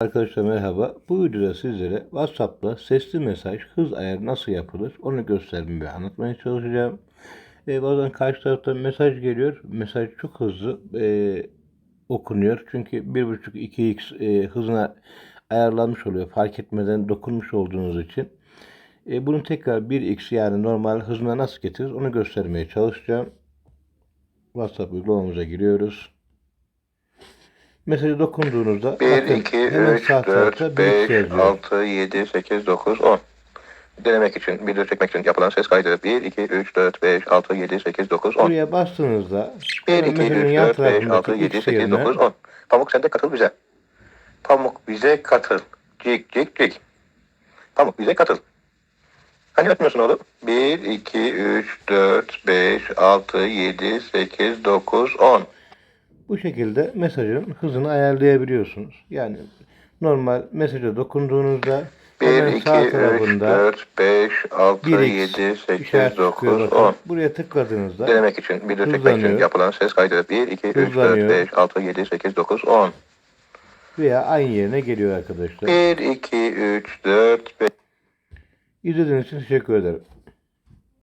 Arkadaşlar merhaba. Bu videoda sizlere WhatsApp'ta sesli mesaj hız ayarı nasıl yapılır onu göstermeye ve anlatmaya çalışacağım. Ee, bazen karşı taraftan mesaj geliyor. Mesaj çok hızlı e, okunuyor. Çünkü 1.5-2x e, hızına ayarlanmış oluyor. Fark etmeden dokunmuş olduğunuz için. E, bunu tekrar 1x yani normal hızına nasıl getiririz onu göstermeye çalışacağım. WhatsApp uygulamamıza giriyoruz. Mesajı dokunduğunuzda 1, bakın 2, hemen 3, sağ tarafta 4, bir x 5, yazıyor. 6, 7, 8, 9, 10. Denemek için, video çekmek için yapılan ses kaydı. 1, 2, 3, 4, 5, 6, 7, 8, 9, 10. Buraya bastığınızda 1, hemen 2, mesajın 3, yan 4, 5, 6, tarafındaki 7, x 8, yerine 9, 10. Pamuk sen de katıl bize. Pamuk bize katıl. Cik cik cik. Pamuk bize katıl. Hani atmıyorsun oğlum? 1, 2, 3, 4, 5, 6, 7, 8, 9, 10. bu şekilde mesajın hızını ayarlayabiliyorsunuz. Yani normal mesaja dokunduğunuzda 1, hemen 2, sağ 3, tarafında 4, 5, 6, 1x 7, 8, işaret 9, çıkıyor 10. bakın. Buraya tıkladığınızda Denemek için, çekmek için yapılan ses kaydı. 1, 2, 3, 4, Hızlanıyor. 5, 6, 7, 8, 9, 10. veya aynı yerine geliyor arkadaşlar. 1, 2, 3, 4, 5. İzlediğiniz için teşekkür ederim.